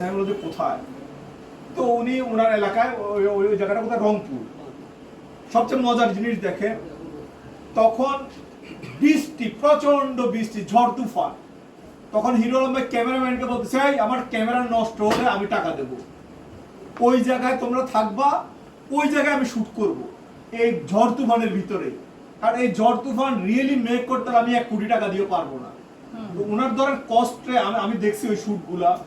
আমি কোথায়? তো উনি ওনার এলাকায় ওই জায়গাটা কোথায় রংপুর। সবচেয়ে মজার জিনিস দেখেন তখন বৃষ্টি প্রচণ্ড বৃষ্টি ঝড় তুফান। তখন হিরো আলম ভাই ক্যামেরাম্যানকে বলতেছে "এই, আমার ক্যামেরা নষ্ট হলে আমি টাকা দেবো। ওই জায়গায় তোমরা থাকবা ওই জায়গায় আমি শুট করব। এই ঝড় তুফানের ভিতরে। আর এই ঝড় তুফান রিয়েলি মেক করতে আমি এক কোটি টাকা দিয়ে পারব না। ওনার ধরেন কষ্টে আমি দেখছি ওই শুটগুলা।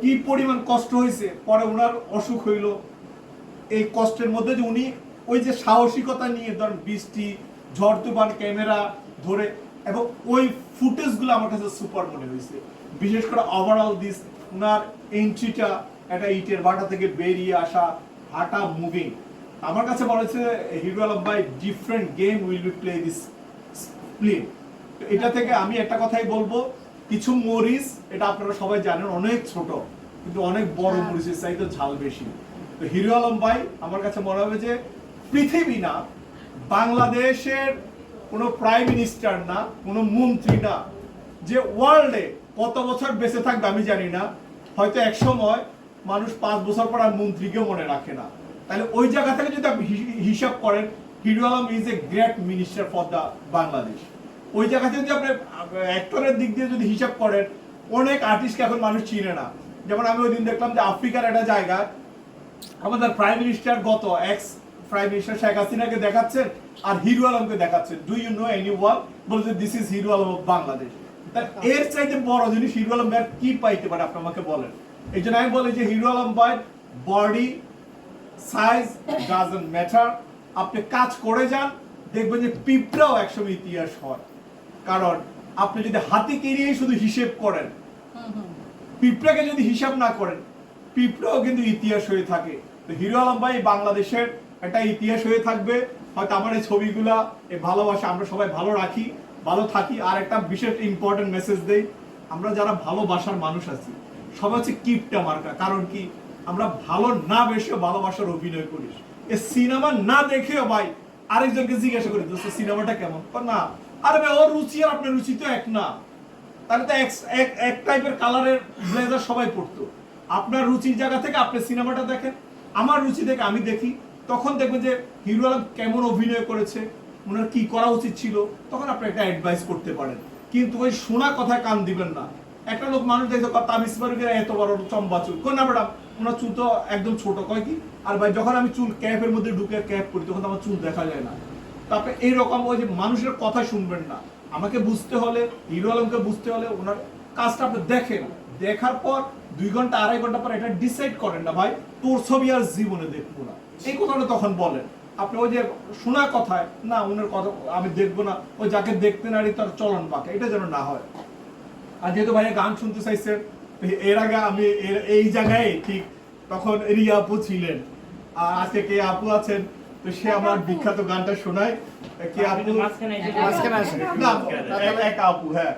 কি পরিমাণ কষ্ট হয়েছে? পরে ওনার অসুখ হইল। এই কষ্টের মধ্যে যে উনি ওই যে সাহসিকতা নিয়ে ধরেন বৃষ্টি ঝড় তুফান ক্যামেরা ধরে এবং ওই ফুটেজগুলো আমার কাছে সুপার মনে হয়েছে। বিশেষ করে ওভারঅল দিস ওনার এন্ট্রিটা একটা ইটের বাটা থেকে বেরিয়ে আসা হাঁটা মুভিং আমার কাছে মনে হচ্ছে হিরো আলম ভাই different game will be play this film এটা থেকে আমি একটা কথাই বলব কিছু মরিচ এটা আপনারা সবাই জানেন অনেক ছোট কিন্তু অনেক বড় হ্যাঁ। মরিচের চাইতে ঝাল বেশি। তো হিরো আলম ভাই আমার কাছে মনে হবে যে পৃথিবী না বাংলাদেশের কোনো প্রাইম মিনিস্টার না কোনো মন্ত্রী না যে ওয়ার্ল্ডে কত বছর বেঁচে থাকবে আমি জানি না হয়তো এক সময় মানুষ পাঁচ বছর পর আর মন্ত্রীকেও মনে রাখে না। তাহলে ওই জায়গা থেকে যদি আপনি হিসাব করেন Hero Alam is a great minister for the Bangladesh ওই জায়গাতে যদি আপনি অ্যাক্টরের দিক দিয়ে যদি হিসাব করেন, অনেক আর্টিস্টকে এখন মানুষ চিনে না। যেমন আমি ওই দিন দেখলাম যে আফ্রিকার একটা জায়গা, আমাদের প্রাইম মিনিস্টার গত এক্স প্রাইম মিনিস্টার শেখ হাসিনাকে দেখাচ্ছেন আর হিরো আলমকে দেখাচ্ছেন do you know any one বলছে this is Hero Alam of Bangladesh এর চাইতে বড় জিনিস, হিরো আলম ভাই কি পাইতে পারে, আপনি আমাকে বলেন। এই জন্য আমি বলি যে, হিরো আলম ভাই বডি সাইজ ডাজন্ট ম্যাটার আপনি কাজ করে যান, দেখবেন যে পিঁপড়াও একসময় ইতিহাস হয়। কারণ আপনি যদি হাতে কেরিয়ে শুধু হিসেব করেন পিঁপড়াকে যদি হিসাব না করেন পিঁপড়াও কিন্তু ইতিহাস হয়ে থাকে। তো হিরো আলম ভাই বাংলাদেশের একটা ইতিহাস হয়ে থাকবে। হয়তো আমার এই ছবিগুলা এই ভালোবাসা আমরা সবাই ভালো রাখি ভালো থাকি। আর একটা বিশেষ ইম্পর্টেন্ট মেসেজ দেই আমরা যারা ভালোবাসার মানুষ আছি সবাই হচ্ছে কিপটা মার্কা। কারণ কি? আমরা ভালো না বেশি ভালোবাসার অভিনয় করি। এ সিনেমা না দেখেও ভাই আরেকজনকে জিজ্ঞাসা করি, দোস্ত, সিনেমাটা কেমন? না। আরে ভাই ওর রুচি আর আপনার রুচি তো এক না। তাহলে তো এক এক টাইপের কালারের ব্লেজার সবাই পড়তো আপনার রুচির জায়গা থেকে আপনি সিনেমাটা দেখেন, আমার রুচি থেকে আমি দেখি। তখন দেখবেন যে হিরো আলম কেমন অভিনয় করেছে, ওনার কি করা উচিত ছিল, তখন আপনি একটা অ্যাডভাইস করতে পারেন। কিন্তু ওই শোনা কথা কান দিবেন না। একটা লোক মানুষ দেখতো তামিস বারুকের এত বড় চম্বা চুল। কোন না ম্যাডাম ওনার চুল তো একদম ছোট, কয় কি? আর ভাই, যখন আমি চুল ক্যাপের মধ্যে ঢুকে ক্যাপ করি, তখন আমার চুল দেখা যায় না। তারপরে এইরকম ওই যে মানুষের কথা শুনবেন না। আমাকে বুঝতে হলে, হিরো আলমকে বুঝতে হলে ওনার কাজটা আপনি দেখেন। দেখার পর দুই ঘণ্টা, আড়াই ঘণ্টা পর এটা ডিসাইড করেন না, ভাই, তোর ছবি আর জীবনে দেখব না। এই কথাটা তখন বলেন। আপনি ওই যে শোনা কথায়, না, ওনার কথা আমি দেখব না। ওই যাকে দেখতে নারী তার চলন বাঁকে এটা যেন না হয়। আর যেহেতু ভাইয়া গান শুনতে চাইছেন এর আগে আমি এর- এই জায়গায় ঠিক তখন রিয়া আপু ছিলেন। আর আজকে কে আপু আছেন? তো সে আমার বিখ্যাত গানটা শোনায়। কে আপু? মাঝখানে আসেন। না এক- এক আপু হ্যাঁ।